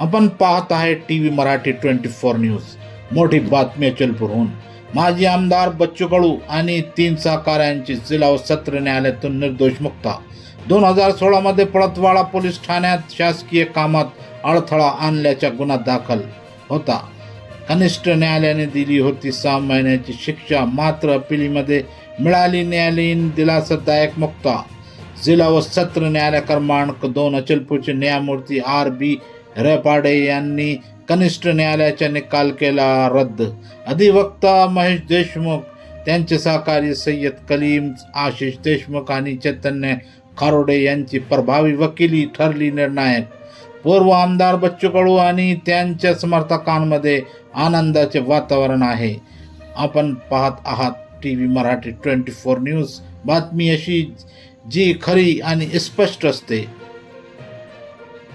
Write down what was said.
आपण पाहत आहे T V Marathi twenty four news. मोठी बातमी अचलपूरहून माजी आमदार बच्चू कडू आणि तीन सहकाऱ्यांची जिल्हा व सत्र न्यायालयातून निर्दोष मुक्ता. दोन हजार सोळामध्ये पळतवाडा पोलीस ठाण्यात शासकीय कामात अडथळा आणल्याचा गुन्हा दाखल होता. कनिष्ठ न्यायालयाने दिली होती सहा महिन्याची शिक्षा. मात्र अपिलीमध्ये मिळाली न्यायालयीन दिलासादायक मुक्ता. जिल्हा व सत्र न्यायालय क्रमांक दोन अचलपूरचे न्यायमूर्ती आर बी रेपाडे यांनी कनिष्ठ न्यायालयाचा निकाल केला रद्द. अधिवक्ता महेश देशमुख त्यांचे सहकारी सय्यद कलीम आशिष देशमुख आणि चैतन्य खारोडे यांची प्रभावी वकिली ठरली निर्णायक. पूर्व आमदार बच्चू कडू आणि त्यांच्या समर्थकांमध्ये आनंदाचे वातावरण आहे. आपण पाहत आहात T V Marathi twenty four news. बातमी अशी जी खरी आणि स्पष्ट असते.